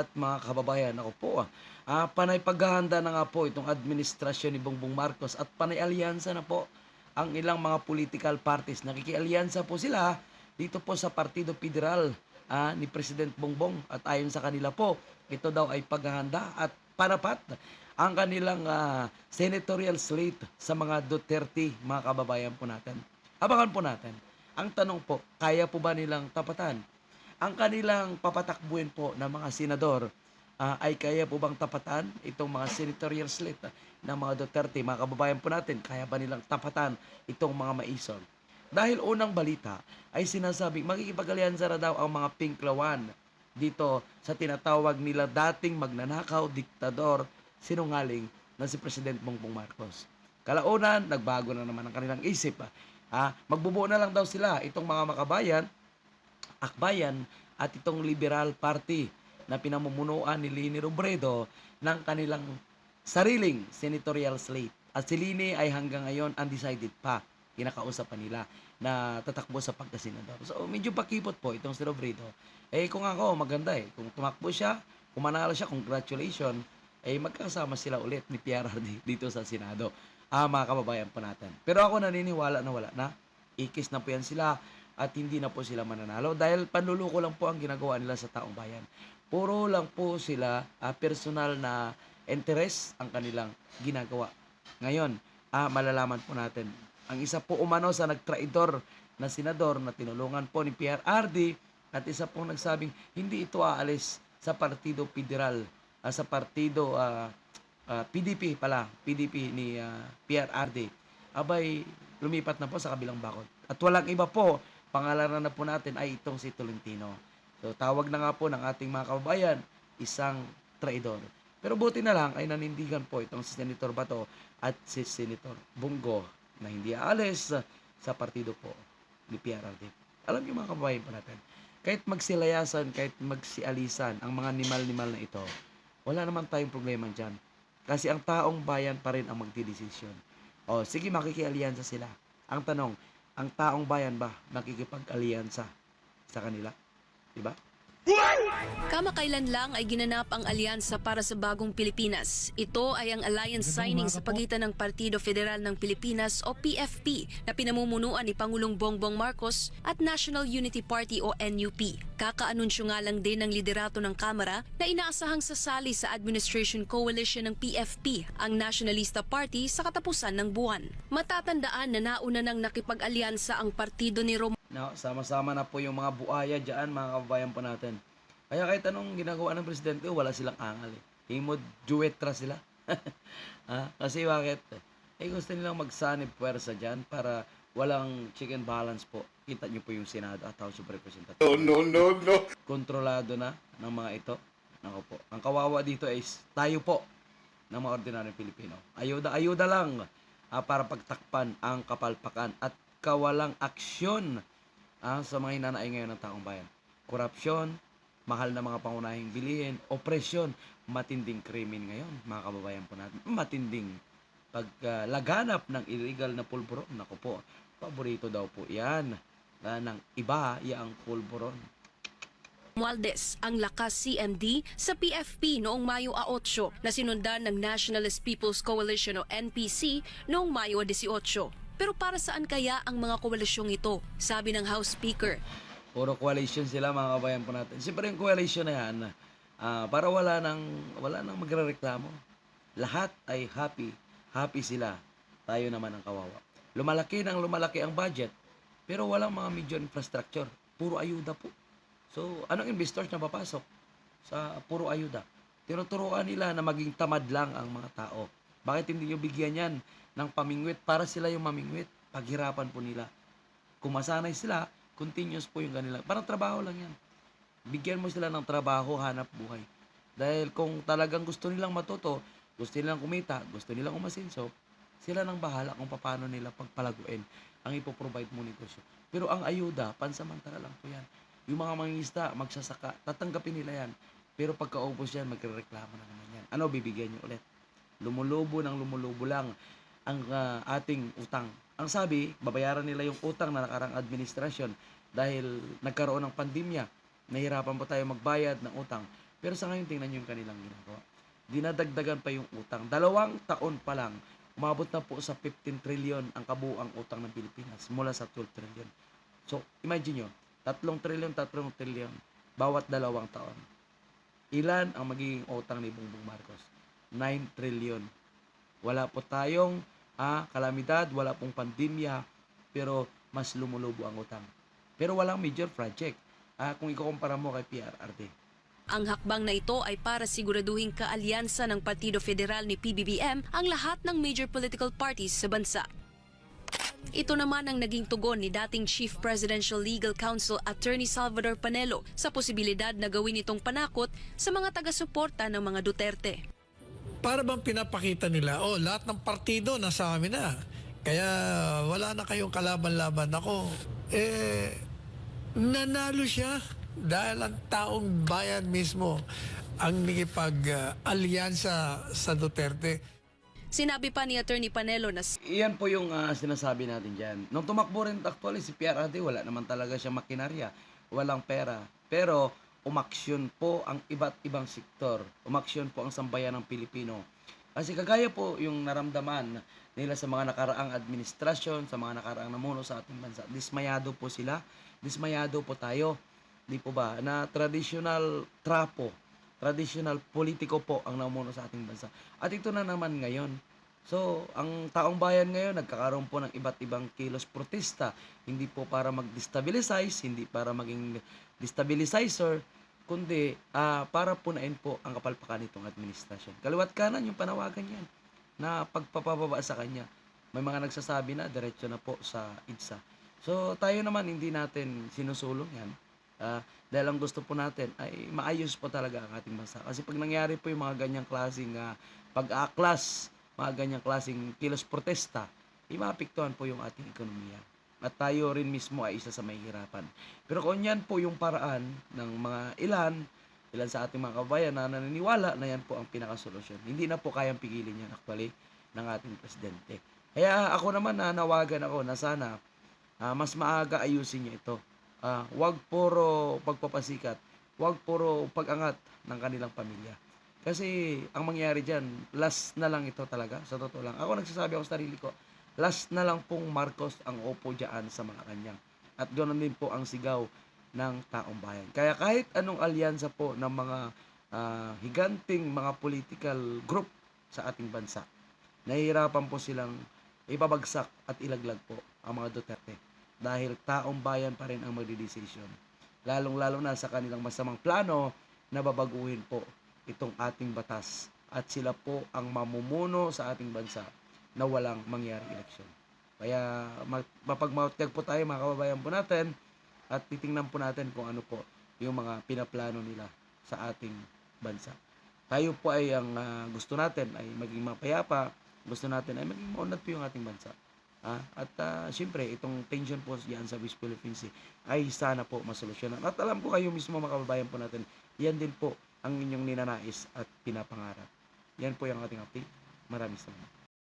At mga kababayan, ako po, ah, ah, panay paghahanda na nga po itong administrasyon ni Bongbong Marcos at panay alyansa na po ang ilang mga political parties. Nakikialyansa po sila dito po sa Partido Federal ah, ni President Bongbong at ayon sa kanila po, ito daw ay paghahanda at parapat ang kanilang ah, senatorial slate sa mga Duterte, mga kababayan po natin. Abangan po natin. Ang tanong po, kaya po ba nilang tapatan ang kanilang papatakbuhin po ng mga senador ah, ay kaya po bang tapatan itong mga senatorial slate ah, ng mga Duterte, mga kababayan po natin, kaya ba nilang tapatan itong mga maison? Dahil unang balita ay sinasabing makikipag-alyansa na daw ang mga pinklawan dito sa tinatawag nila dating magnanakaw, diktador, sinungaling na si President Bongbong Marcos. Kalaunan, nagbago na naman ang kanilang isip. ah. Ah, magbubuo na lang daw sila itong mga makabayan akbayan at itong Liberal Party na pinamumunuan ni Lini Robredo ng kanilang sariling senatorial slate. At si Lini ay hanggang ngayon undecided pa. Kinakausap pa nila na tatakbo sa pagkasenador. So medyo pakipot po itong si Robredo. Eh kung ako, maganda eh. Kung tumakbo siya, kung manalo siya, congratulations, eh magkasama sila ulit ni PRRD dito sa Senado. Ah, mga kababayan po natin. Pero ako naniniwala na wala na. Ikis na po yan sila at hindi na po sila mananalo dahil panluluko lang po ang ginagawa nila sa taong bayan. Puro lang po sila ah, personal na interest ang kanilang ginagawa. Ngayon, ah, malalaman po natin. Ang isa po umano sa nagtraidor na senador na tinulungan po ni PRRD at isa pong nagsabing hindi ito aalis sa Partido Federal, ah, sa Partido ah, ah, PDP pala, PDP ni ah, PRRD. Abay, lumipat na po sa kabilang bakod. At walang iba po, pangalanan na po natin ay itong si Tolentino. So tawag na nga po ng ating mga kababayan, isang traidor. Pero buti na lang ay nanindigan po itong si Senator Bato at si Senator Bungo na hindi aalis sa partido po ni PRRD. Alam niyo mga kababayan po natin, kahit magsilayasan, kahit magsialisan ang mga nimal-nimal na ito, wala naman tayong problema dyan. Kasi ang taong bayan pa rin ang magdidesisyon. O, sige, makikialyansa sila. Ang tanong, ang taong bayan ba makikipag-alyansa sa kanila? Diba? Kamakailan lang ay ginanap ang alyansa para sa bagong Pilipinas. Ito ay ang alliance signing sa pagitan ng Partido Federal ng Pilipinas o PFP na pinamumunuan ni Pangulong Bongbong Marcos at National Unity Party o NUP. Kakaanunsyo nga lang din ng liderato ng Kamara na inaasahang sasali sa administration coalition ng PFP, ang Nationalista Party sa katapusan ng buwan. Matatandaan na nauna nang nakipag-alyansa ang partido ni Rom No, sama-sama na po yung mga buaya dyan, mga kababayan po natin. Kaya kahit anong ginagawa ng presidente, wala silang angal eh. Himod, juwetra sila. ah, kasi bakit? Eh gusto nilang magsanib puwersa dyan para walang chicken balance po. Kita niyo po yung Senado at House of Representatives. No, no, no, no. Kontrolado na ng mga ito. Nako po. Ang kawawa dito is tayo po ng mga ordinaryong Pilipino. Ayuda, ayuda lang ah, para pagtakpan ang kapalpakan at kawalang aksyon ah, sa mga hinanaay ngayon ng taong bayan. Korupsyon, mahal na mga pangunahing bilihin, opresyon, matinding krimen ngayon, mga kababayan po natin. Matinding paglaganap ng illegal na pulburon. Nako po, paborito daw po yan na ng iba, yang pulburon. Mualdez ang lakas CMD sa PFP noong Mayo 8 na sinundan ng Nationalist People's Coalition o NPC noong Mayo 18. Pero para saan kaya ang mga koalisyong ito? Sabi ng House Speaker. Puro coalition sila mga kabayan po natin. Siyempre yung coalition na yan, ah, para wala nang, wala nang magrereklamo. Lahat ay happy. Happy sila. Tayo naman ang kawawa. Lumalaki ng lumalaki ang budget, pero walang mga major infrastructure. Puro ayuda po. So, anong investors na papasok sa puro ayuda? Tinuturuan nila na maging tamad lang ang mga tao. Bakit hindi nyo bigyan yan ng pamingwit para sila yung mamingwit? Paghirapan po nila. Kung masanay sila, continuous po yung kanila. Parang trabaho lang yan. Bigyan mo sila ng trabaho, hanap buhay. Dahil kung talagang gusto nilang matuto, gusto nilang kumita, gusto nilang umasinso, sila nang bahala kung paano nila pagpalaguin ang ipoprovide mo negosyo. Pero ang ayuda, pansamantala lang po yan. Yung mga mangingisda, magsasaka, tatanggapin nila yan. Pero pagkaubos yan, magrereklamo na naman yan. Ano bibigyan nyo ulit? Lumulubo ng lumulubo lang ang ah, ating utang. Ang sabi, babayaran nila yung utang na nakarang administrasyon dahil nagkaroon ng pandemya. Nahirapan po tayo magbayad ng utang. Pero sa ngayon, tingnan nyo yung kanilang ginagawa. Dinadagdagan pa yung utang. Dalawang taon pa lang, umabot na po sa 15 trillion ang kabuang utang ng Pilipinas mula sa 12 trillion. So, imagine nyo, tatlong trillion, tatlong trillion, bawat dalawang taon. Ilan ang magiging utang ni Bongbong Marcos? 9 trillion. Wala po tayong ah, kalamidad, wala pong pandemya, pero mas lumulubo ang utang. Pero walang major project. Ah, kung ikukumpara mo kay PRRD. Ang hakbang na ito ay para siguraduhin kaalyansa ng Partido Federal ni PBBM ang lahat ng major political parties sa bansa. Ito naman ang naging tugon ni dating Chief Presidential Legal Counsel Attorney Salvador Panelo sa posibilidad na gawin itong panakot sa mga taga-suporta ng mga Duterte. Para bang pinapakita nila, oh, lahat ng partido nasa amin na. Kaya wala na kayong kalaban-laban ako. Eh, nanalo siya dahil ang taong bayan mismo ang nagipag-alyansa sa Duterte. Sinabi pa ni Attorney Panelo na Iyan po yung ah, sinasabi natin dyan. Nung tumakbo rin actually si PRRD, wala naman talaga siya makinarya. Walang pera. Pero umaksyon po ang iba't ibang sektor. Umaksyon po ang sambayan ng Pilipino. Kasi kagaya po yung naramdaman nila sa mga nakaraang administrasyon, sa mga nakaraang namuno sa ating bansa. Dismayado po sila. Dismayado po tayo. Di po ba? Na traditional trapo, traditional politiko po ang namuno sa ating bansa. At ito na naman ngayon. So, ang taong bayan ngayon nagkakaroon po ng iba't ibang kilos protesta. Hindi po para mag-destabilize, hindi para maging destabilizer, kundi ah, para punain po ang kapalpakan nitong administrasyon. Kaliwat kanan yung panawagan yan na pagpapababa sa kanya. May mga nagsasabi na diretso na po sa IDSA. So tayo naman hindi natin sinusulong yan. Ah, dahil ang gusto po natin ay maayos po talaga ang ating bansa. Kasi pag nangyari po yung mga ganyang klaseng ah, pag-aklas, mga ganyang klaseng kilos protesta, imapektuhan po yung ating ekonomiya. At tayo rin mismo ay isa sa mahihirapan. Pero kung yan po yung paraan ng mga ilan, ilan sa ating mga kabayan na naniniwala na yan po ang pinakasolusyon. Hindi na po kayang pigilin yan actually ng ating presidente. Kaya ako naman na nawagan ako na sana ah, mas maaga ayusin niya ito. Ah, wag puro pagpapasikat, wag puro pag-angat ng kanilang pamilya. Kasi ang mangyayari diyan, last na lang ito talaga, sa totoo lang. Ako nagsasabi ako sa sarili ko, last na lang pong Marcos ang upo diyan sa Malacanang. At ganoon din po ang sigaw ng taong bayan. Kaya kahit anong alyansa po ng mga ah, higanting mga political group sa ating bansa, nahihirapan po silang ipabagsak at ilaglag po ang mga Duterte dahil taong bayan pa rin ang magdidesisyon. Lalong-lalo na sa kanilang masamang plano na babaguhin po itong ating batas at sila po ang mamumuno sa ating bansa na walang mangyari eleksyon. Kaya mapagmautyag po tayo mga kababayan po natin at titingnan po natin kung ano po yung mga pinaplano nila sa ating bansa. Tayo po ay ang ah, gusto natin ay maging mapayapa, gusto natin ay maging maunat po yung ating bansa. Ah, at ah, syempre, itong tension po diyan sa West Philippine Sea ay sana po masolusyonan. At alam ko kayo mismo mga kababayan po natin, yan din po ang inyong ninanais at pinapangarap. Yan po yung ating update. Maraming salamat.